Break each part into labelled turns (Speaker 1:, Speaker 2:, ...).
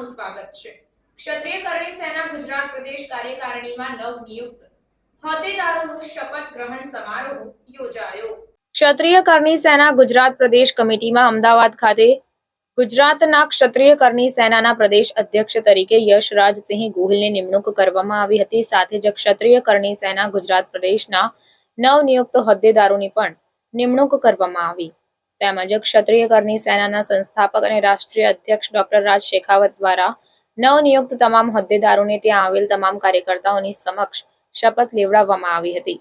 Speaker 1: આપનું સ્વાગત છે. ક્ષત્રિય કરણી સેના ગુજરાત પ્રદેશ કાર્યકારિણીમાં નવનિયુક્ત. હોદ્દેદારોનું શપથ ગ્રહણ સમારોહ યોજાયો. ક્ષત્રિય કરણી સેના ગુજરાત પ્રદેશ કમિટીમાં અમદાવાદ ખાતે ગુજરાતના ક્ષત્રિય કરણી સેનાના પ્રદેશ અધ્યક્ષ તરીકે યશરાજસિંહ ગોહિલની નિમણૂક કરવામાં આવી હતી. સાથે જ ક્ષત્રિય કરણી સેના ગુજરાત પ્રદેશના નવનિયુક્ત હોદ્દેદારોની પણ નિમણૂક કરવામાં આવી. તેમજ ક્ષત્રિય કરણી સેનાના સંસ્થાપક અને રાષ્ટ્રીય અધ્યક્ષ ડોક્ટર રાજ શેખાવત દ્વારા નવનિયુક્ત તમામ હોદ્દેદારોને ત્યાં આવેલ તમામ કાર્યકર્તાઓની સમક્ષ શપથ લેવડાવવામાં આવી હતી.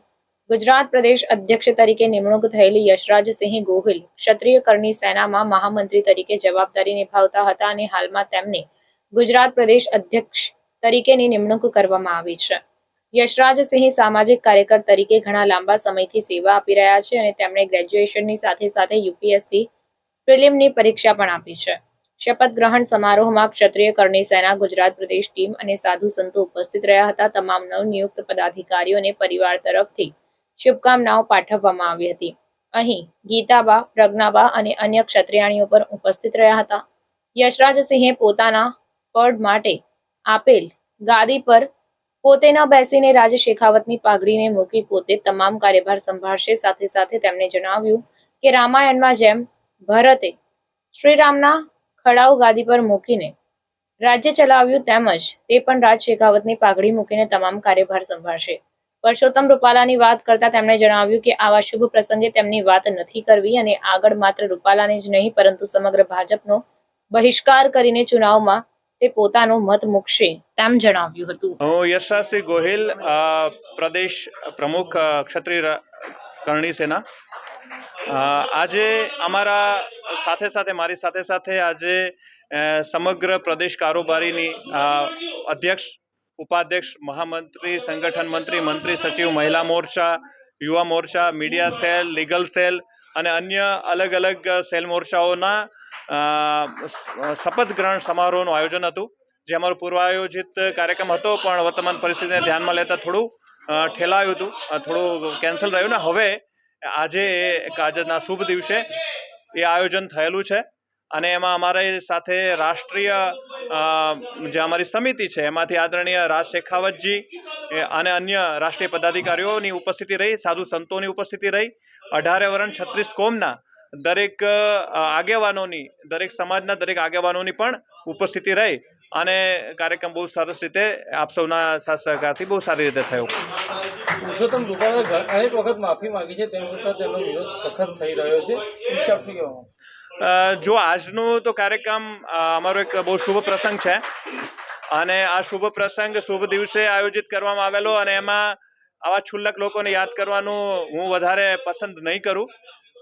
Speaker 1: ગુજરાત પ્રદેશ અધ્યક્ષ તરીકે નિમણૂક થયેલી યશરાજસિંહ ગોહિલ ક્ષત્રિય કરની સેનામાં મહામંત્રી તરીકે જવાબદારી નિભાવતા હતા અને હાલમાં તેમને ગુજરાત પ્રદેશ અધ્યક્ષ તરીકેની નિમણૂક કરવામાં આવી છે. યશરાજસિંહ સામાજિક કાર્યકર તરીકે ઘણા લાંબા સમયથી સેવા આપી રહ્યા છે અને તેમણે ગ્રેજ્યુએશનની સાથે સાથે યુપીએસસી પ્રિલિમની પરીક્ષા પણ આપી છે. શપથ ગ્રહણ સમારોહમાં ક્ષત્રિય કરણી સેના, ગુજરાત પ્રદેશ ટીમ અને સાધુ સંતો ઉપસ્થિત રહ્યા હતા. તમામ નવનિયુક્ત પદાધિકારીઓને પરિવાર તરફથી શુભકામનાઓ પાઠવવામાં આવી હતી. અહીં ગીતાબા, પ્રજ્ઞાબા અને અન્ય ક્ષત્રિયાણીઓ પણ ઉપસ્થિત રહ્યા હતા. યશરાજસિંહે પોતાના પડ માટે આપેલ ગાદી પર પોતે ન બેસીને રાજ શેખાવતની પાઘડીને મૂકી પોતે તમામ કાર્યભાર સંભાળશે. સાથે સાથે તેમણે જણાવ્યું કે રામાયણમાં જેમ ભરતે શ્રીરામના ખડાઉ ગાદી પર મૂકીને રાજ્ય ચલાવ્યું તેમજ તે પણ રાજ શેખાવતની પાઘડી મૂકીને તમામ કાર્યભાર સંભાળશે. પરસોત્તમ રૂપાલાની વાત કરતા તેમણે જણાવ્યું કે આવા શુભ પ્રસંગે તેમની વાત નથી કરવી અને આગળ માત્ર રૂપાલાને જ નહીં, પરંતુ સમગ્ર ભાજપનો બહિષ્કાર કરીને ચુનાવમાં તે પોતાનો મત મૂકશે તેમ જણાવ્યું હતું.
Speaker 2: હું યશરાજસિંહ ગોહિલ પ્રદેશ પ્રમુખ ક્ષત્રિય કરણી સેના. આજે અમારા સાથે સાથે, મારી સાથે સાથે આજે સમગ્ર પ્રદેશ કારોબારીની અધ્યક્ષ, ઉપાધ્યક્ષ, મહામંત્રી, સંગઠન મંત્રી મંત્રી સચિવ, મહિલા મોરચા, યુવા મોરચા, મીડિયા સેલ, લીગલ સેલ અને અન્ય અલગ અલગ સેલ મોરચાઓના શપથ ગ્રહણ સમારોહનું આયોજન હતું, જે અમારો પૂર્વાયોજિત કાર્યક્રમ હતો, પણ વર્તમાન પરિસ્થિતિને ધ્યાનમાં લેતા થોડું ઠેલાયું હતું થોડું કેન્સલ રહ્યું ને હવે આજે આજના શુભ દિવસે એ આયોજન થયેલું છે. અને એમાં અમારી સાથે રાષ્ટ્રીય જે અમારી સમિતિ છે, એમાંથી આદરણીય રાજ શેખાવતજી અને અન્ય રાષ્ટ્રીય પદાધિકારીઓની ઉપસ્થિતિ રહી, સાધુ સંતોની ઉપસ્થિતિ રહી. અઢારે વરણ છત્રીસ કોમના દરેક આગેવાનોની દરેક સમાજના દરેક આગેવાનોની પણ ઉપસ્થિતિ રહી અને કાર્યક્રમ બહુ સરસ રીતે આપ સૌના સાથ સહકારથી બહુ સારી રીતે થયો.
Speaker 3: પુરુષોત્તમ રૂપાલાએ અનેક વખત માફી માગી છે તેમ છતાં તેમનો વિરોધ સખત થઈ રહ્યો છે. શું
Speaker 2: કહેવાનું જો આજનો તો કાર્યક્રમ અમારો એક બહુ શુભ પ્રસંગ છે અને આ શુભ પ્રસંગ શુભ દિવસે આયોજિત કરવામાં આવેલો અને એમાં આવા છુલ્લક લોકોને યાદ કરવાનું હું વધારે પસંદ નહીં કરું.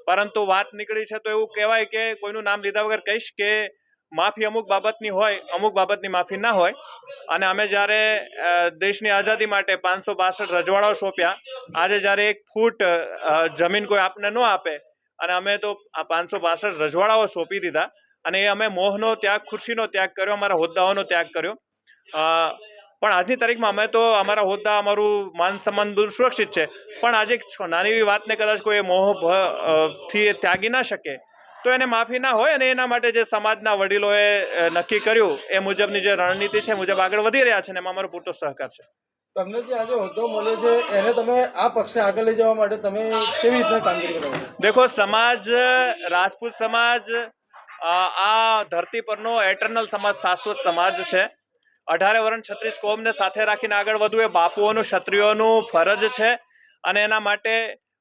Speaker 2: પરંતુ વાત નીકળી છે તો એવું કહેવાય કે કોઈનું નામ લીધા વગર કહીશ કે માફી અમુક બાબતની હોય, અમુક બાબતની માફી ના હોય. અને અમે જ્યારે દેશની આઝાદી માટે પાંચસો બાસઠ રજવાડાઓ સોંપ્યા, આજે જ્યારે એક ફૂટ જમીન કોઈ આપને ન આપે, અને અમે તો આ પાંચસો બાસઠ રજવાડાઓ સોંપી દીધા. અને એ અમે મોહનો ત્યાગ, ખુરશીનો ત્યાગ કર્યો, અમારા હોદ્દાઓનો ત્યાગ કર્યો. પણ આજની તારીખમાં અમે તો અમારા હોદ્દા અમારું માન સન્માન બધું સુરક્ષિત છે. પણ આજે નાની એવી વાતને કદાચ કોઈ મોહથી ત્યાગી ના શકે તો એને માફી ના હોય અને એના માટે જે સમાજના વડીલોએ નક્કી કર્યું એ મુજબની જે રણનીતિ છે મુજબ આગળ વધી રહ્યા છે ને એમાં અમારો પૂરતો સહકાર છે.
Speaker 3: તમને જે આજે હોદ્દો મળ્યો છે એને તમે આ પક્ષને આગળ લઈ જવા માટે તમે કેવી રીતના કામગીરી કરો
Speaker 2: દેખો સમાજ રાજપૂત સમાજ આ ધરતી પરનો એટર્નલ સમાજ શાશ્વત સમાજ છે. અઢારે વરણ છત્રીસ કોમને સાથે રાખીને આગળ વધવું એ બાપુઓનું, ક્ષત્રિયોનું ફરજ છે. અને એના માટે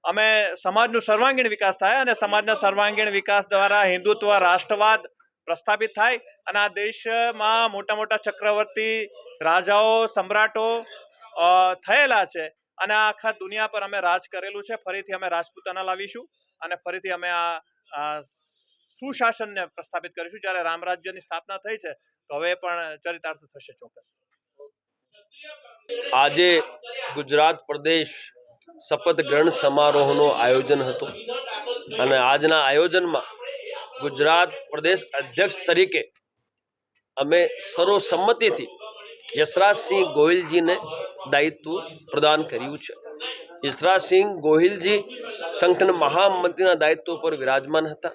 Speaker 2: અમે સમાજનું સર્વાંગીણ વિકાસ થાય અને સમાજના સર્વાંગીણ વિકાસ દ્વારા હિન્દુત્વ, રાષ્ટ્રવાદ પ્રસ્થાપિત થાય. અને આ દેશમાં મોટા મોટા ચક્રવર્તી રાજાઓ, સમ્રાટો થયેલા છે. અને આખા દુનિયા પર અમે રાજ કરેલું છે. ફરીથી અમે રાજપૂતાના લાવીશું અને ફરીથી અમે આ સુશાસનને પ્રસ્થાપિત કરીશું. જ્યારે રામ રાજ્યની સ્થાપના થઈ છે હવે પણ ચરિતાર્થ થશે ચોક્કસ.
Speaker 4: આજે ગુજરાત પ્રદેશ શપથ ગ્રહણ સમારોહનું આયોજન હતું અને આજના આયોજનમાં ગુજરાત પ્રદેશ અધ્યક્ષ તરીકે અમે સર્વસંમતિથી યશરાજસિંહ ગોહિલજીને દાયિત્વ પ્રદાન કર્યું છે. યશરાજસિંહ ગોહિલજી સંગઠન મહામંત્રીના દાયિત્વ પર વિરાજમાન હતા.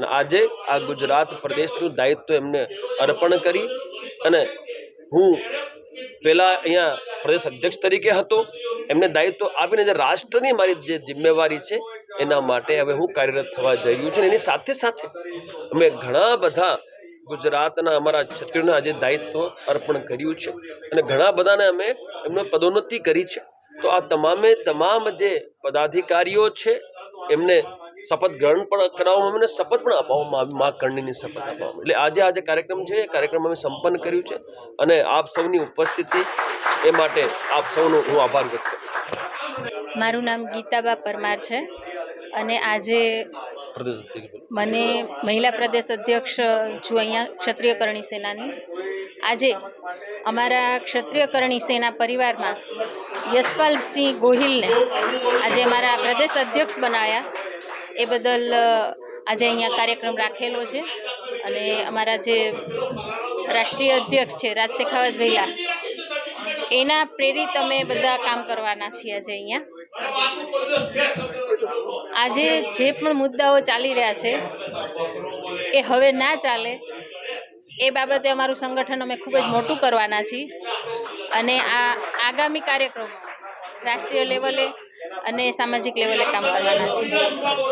Speaker 4: અને આજે આ ગુજરાત પ્રદેશનું દાયિત્વ એમને અર્પણ કરી અને હું પહેલાં અહીંયા પ્રદેશ અધ્યક્ષ તરીકે હતો. એમને દાયિત્વ આપીને જે રાષ્ટ્રની મારી જે જિમ્મેવારી છે, એના માટે હવે હું કાર્યરત થવા જઈ રહ્યું છું. એની સાથે સાથે અમે ઘણા બધા ગુજરાતના અમારા ક્ષત્રિયોને આજે દાયિત્વ અર્પણ કર્યું છે અને ઘણા બધાને અમે એમને પદોન્નતિ કરી છે. તો આ તમામે તમામ જે પદાધિકારીઓ છે, એમને શપથ ગ્રહણ પણ કરાવવામાં આવ્યું અને શપથ પણ અપાવવામાં આવી મા કરણીની શપથ અપાવવામાં એટલે આજે આજે કાર્યક્રમ છે એ કાર્યક્રમ અમે સંપન્ન કર્યું છે અને આપ સૌની ઉપસ્થિતિ એ માટે આપ સૌનો હું આભાર વ્યક્ત કરું
Speaker 5: મારું નામ ગીતાબા પરમાર છે અને આજે. મને મહિલા પ્રદેશ અધ્યક્ષ છું અહીંયા ક્ષત્રિય કરણી સેનાની. આજે અમારા ક્ષત્રિય કરણી સેના પરિવારમાં યશપાલસિંહ ગોહિલને આજે અમારા પ્રદેશ અધ્યક્ષ બનાવ્યા એ બદલ આજે અહીંયા કાર્યક્રમ રાખેલો છે. અને અમારા જે રાષ્ટ્રીય અધ્યક્ષ છે, રાજ શેખાવત ભૈયા, એના પ્રેરિત અમે બધા કામ કરવાના છીએ આજે અહીંયા. આજે જે પણ મુદ્દાઓ ચાલી રહ્યા છે, એ હવે ના ચાલે. એ બાબતે અમારું સંગઠન અમે ખૂબ જ મોટું કરવાના છીએ. અને આ આગામી કાર્યક્રમો રાષ્ટ્રીય લેવલે અને સામાજિક લેવલે કામ કરવાના છીએ.